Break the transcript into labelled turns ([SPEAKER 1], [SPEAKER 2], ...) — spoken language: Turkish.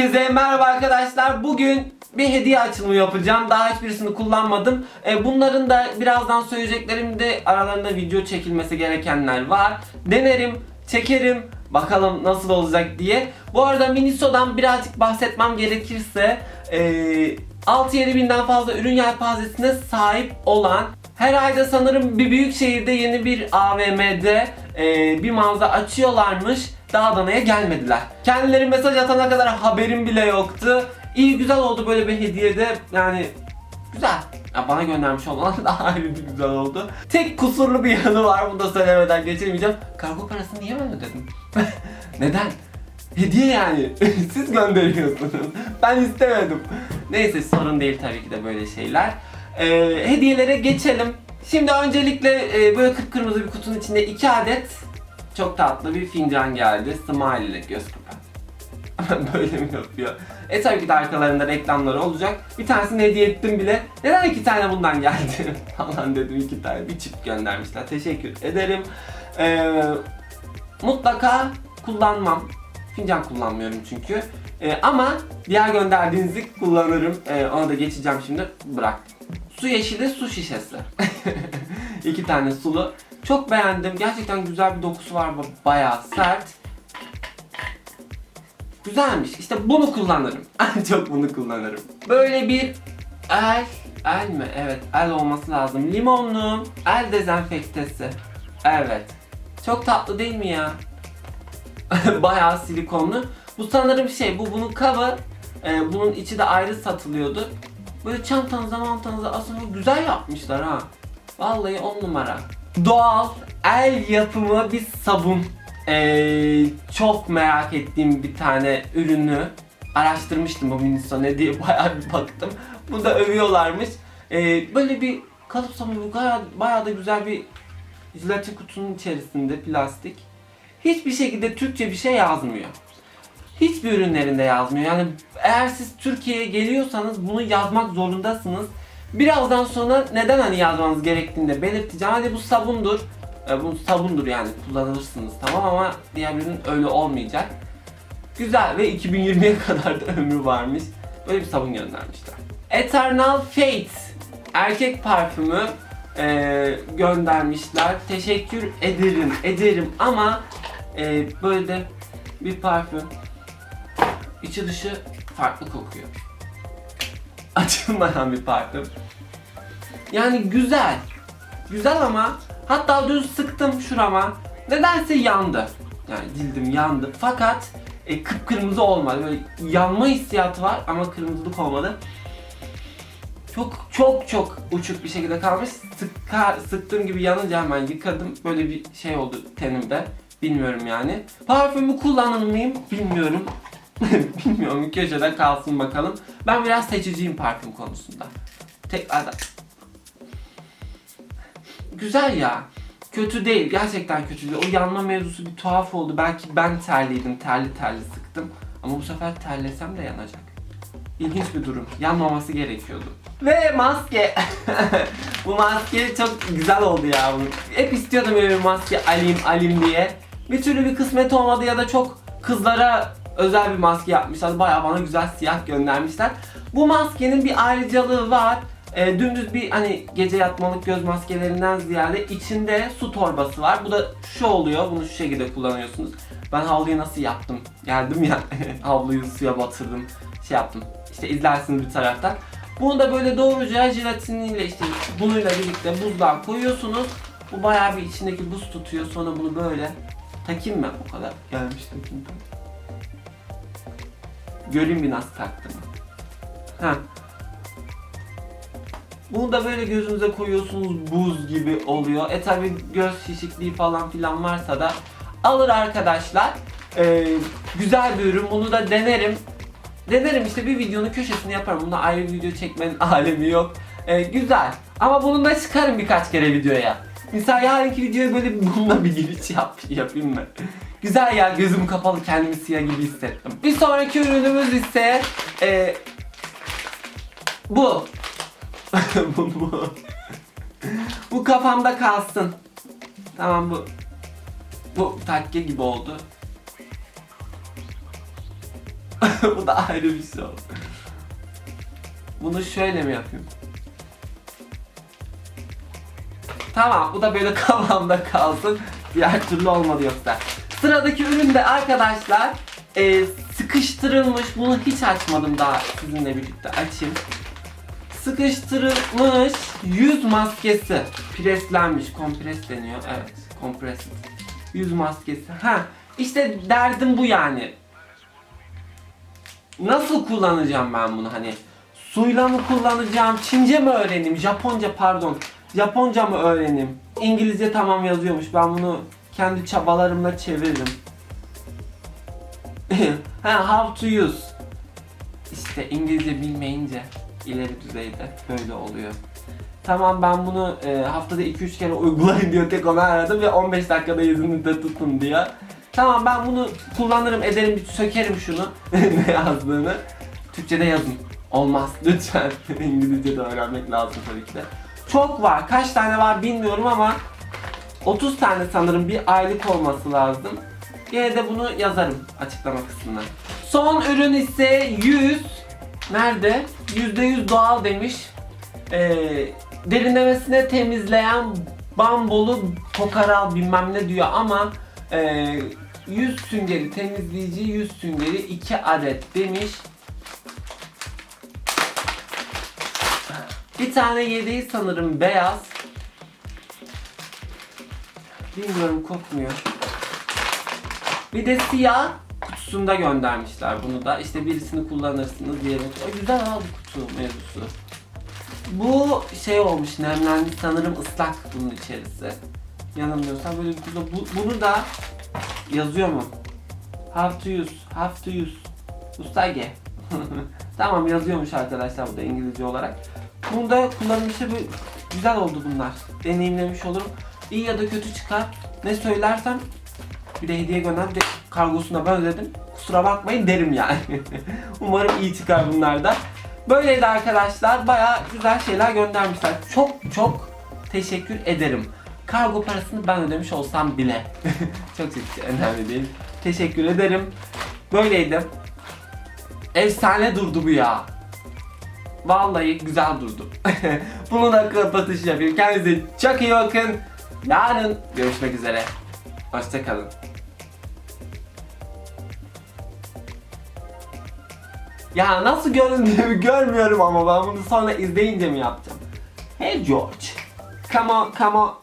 [SPEAKER 1] Herkese merhaba arkadaşlar. Bugün bir hediye açılımı yapacağım. Daha hiçbirisini kullanmadım. E, bunların da birazdan söyleyeceklerimde aralarında video çekilmesi gerekenler var. Denerim, çekerim. Bakalım nasıl olacak diye. Bu arada Miniso'dan birazcık bahsetmem gerekirse e, 6-7 binden fazla ürün yelpazesine sahip olan her ayda sanırım bir büyük şehirde yeni bir AVM'de e, bir mağaza açıyorlarmış. Daha Adana'ya gelmediler. Kendileri mesaj atana kadar haberim bile yoktu. İyi güzel oldu böyle bir hediyede. Yani güzel. Ya bana göndermiş olmalar daha ayrı bir güzel oldu. Tek kusurlu bir yanı var. Bunu da söylemeden geçemeyeceğim. Kargo parasını niye ben ödedim? Neden? Hediye yani. Siz gönderiyorsunuz. Ben istemedim. Neyse sorun değil tabii ki de böyle şeyler. Ee, hediyelere geçelim. Şimdi öncelikle e, böyle kıpkırmızı bir kutunun içinde iki adet çok tatlı bir fincan geldi. Smile ile göz kapağı. böyle mi yapıyor? E tabii ki de arkalarında reklamları olacak. Bir tanesini hediye ettim bile. Neden iki tane bundan geldi? Falan dedim iki tane. Bir çift göndermişler. Teşekkür ederim. Ee, mutlaka kullanmam. Fincan kullanmıyorum çünkü. Ee, ama diğer gönderdiğinizi kullanırım. Ee, ona da geçeceğim şimdi. Bırak. Su yeşili su şişesi. İki tane sulu. Çok beğendim. Gerçekten güzel bir dokusu var. Bayağı sert. Güzelmiş. İşte bunu kullanırım. En çok bunu kullanırım. Böyle bir el, el mi? Evet, el olması lazım. Limonlu el dezenfektesi. Evet. Çok tatlı değil mi ya? Bayağı silikonlu. Bu sanırım şey, bu bunun kabı. Ee, bunun içi de ayrı satılıyordu. Böyle çantanıza mantanıza aslında güzel yapmışlar ha. Vallahi on numara. Doğal el yapımı bir sabun. Ee, çok merak ettiğim bir tane ürünü araştırmıştım bu Miniso ne diye bayağı bir baktım. Bunu da övüyorlarmış. Ee, böyle bir kalıp sabunu bayağı, bayağı da güzel bir jelatin kutunun içerisinde plastik. Hiçbir şekilde Türkçe bir şey yazmıyor. Hiçbir ürünlerinde yazmıyor. Yani eğer siz Türkiye'ye geliyorsanız bunu yazmak zorundasınız. Birazdan sonra neden hani yazmanız gerektiğini de belirteceğim. Hadi bu sabundur. E, bu sabundur yani kullanırsınız tamam ama diğer ürün öyle olmayacak. Güzel ve 2020'ye kadar da ömrü varmış. Böyle bir sabun göndermişler. Eternal Fate erkek parfümü e, göndermişler. Teşekkür ederim ederim ama e, böyle de bir parfüm. İçi dışı farklı kokuyor. Açılmayan bir parfüm. Yani güzel. Güzel ama hatta düz sıktım şurama. Nedense yandı. Yani cildim yandı. Fakat e, kıpkırmızı olmadı. Böyle yanma hissiyatı var ama kırmızılık olmadı. Çok çok çok uçuk bir şekilde kalmış. Sıkar, sıktığım gibi yanınca hemen yıkadım. Böyle bir şey oldu tenimde. Bilmiyorum yani. Parfümü kullanır mıyım? Bilmiyorum. Bilmiyorum. Köşede kalsın bakalım. Ben biraz seçiciyim parfüm konusunda. Tekrardan. Güzel ya. Kötü değil. Gerçekten kötü değil. O yanma mevzusu bir tuhaf oldu. Belki ben terliydim. Terli terli sıktım. Ama bu sefer terlesem de yanacak. İlginç bir durum. Yanmaması gerekiyordu. Ve maske. bu maske çok güzel oldu ya. Hep istiyordum böyle bir maske alayım alayım diye. Bir türlü bir kısmet olmadı ya da çok kızlara özel bir maske yapmışlar. Bayağı bana güzel siyah göndermişler. Bu maskenin bir ayrıcalığı var. E, dümdüz bir hani gece yatmalık göz maskelerinden ziyade içinde su torbası var. Bu da şu oluyor. Bunu şu şekilde kullanıyorsunuz. Ben havluyu nasıl yaptım? Geldim ya havluyu suya batırdım. Şey yaptım. İşte izlersiniz bir taraftan. Bunu da böyle doğruca jelatiniyle işte bununla birlikte buzluğa koyuyorsunuz. Bu bayağı bir içindeki buz tutuyor. Sonra bunu böyle takayım mı? O kadar gelmiş takayım. Göreyim bir nasıl taktığımı. Ha. Bunu da böyle gözünüze koyuyorsunuz buz gibi oluyor. E tabi göz şişikliği falan filan varsa da alır arkadaşlar. Ee, güzel bir ürün. Bunu da denerim. Denerim işte bir videonun köşesini yaparım. Bunda ayrı bir video çekmenin alemi yok. Ee, güzel. Ama bunu da çıkarım birkaç kere videoya. Mesela yarınki videoya böyle bununla bir giriş yap, yapayım mı? Güzel ya gözüm kapalı kendimi siyah gibi hissettim. Bir sonraki ürünümüz ise e, bu. bu bu. bu kafamda kalsın. Tamam bu. Bu takke gibi oldu. Bu da ayrı bir şey oldu. Bunu şöyle mi yapayım? Tamam bu da böyle kafamda kalsın. Diğer türlü olmadı yoksa. Sıradaki ürün de arkadaşlar e, sıkıştırılmış. Bunu hiç açmadım daha sizinle birlikte açayım. Sıkıştırılmış yüz maskesi. Preslenmiş. Kompres deniyor. Evet. Kompres. Yüz maskesi. Ha işte derdim bu yani. Nasıl kullanacağım ben bunu hani? Suyla mı kullanacağım? Çince mi öğreneyim? Japonca pardon. Japonca mı öğreneyim? İngilizce tamam yazıyormuş. Ben bunu kendi çabalarımla çeviririm. ha, how to use. İşte İngilizce bilmeyince ileri düzeyde böyle oluyor. Tamam ben bunu e, haftada 2-3 kere uygulayın diyor tek onu aradım ve 15 dakikada yüzünüzde tutun diyor. Tamam ben bunu kullanırım ederim bir sökerim şunu ne yazdığını. Türkçe'de yazın. Olmaz lütfen. İngilizce de öğrenmek lazım tabii ki de. Çok var. Kaç tane var bilmiyorum ama 30 tane sanırım bir aylık olması lazım. Yine de bunu yazarım açıklama kısmına. Son ürün ise 100 nerede? %100 doğal demiş. Ee, derinlemesine temizleyen bambolu kokaral bilmem ne diyor ama e, yüz süngeri temizleyici yüz süngeri 2 adet demiş. Bir tane yedeği sanırım beyaz. Bilmiyorum kokmuyor. Bir de siyah kutusunda göndermişler bunu da. İşte birisini kullanırsınız diyelim. O güzel abi kutu mevzusu. Bu şey olmuş nemlenmiş sanırım ıslak bunun içerisi. Yanılmıyorsam böyle bir kutu. Bu, bunu da yazıyor mu? How to use, how to use. Ustage. tamam yazıyormuş arkadaşlar bu da İngilizce olarak. Bunu da kullanmışı bir güzel oldu bunlar. Deneyimlemiş olurum. İyi ya da kötü çıkar. Ne söylersem bir de hediye gönder. Bir de kargosuna ben ödedim. Kusura bakmayın derim yani. Umarım iyi çıkar bunlar da. Böyleydi arkadaşlar. Baya güzel şeyler göndermişler. Çok çok teşekkür ederim. Kargo parasını ben ödemiş olsam bile. çok çok önemli değil. Teşekkür ederim. Böyleydi. Efsane durdu bu ya. Vallahi güzel durdu. Bunu da kapatış yapayım. Kendinize çok iyi bakın. Yarın görüşmek üzere. Hoşçakalın. Ya nasıl göründüğümü görmüyorum ama ben bunu sonra izleyince mi yapacağım? Hey George. Come on, come on.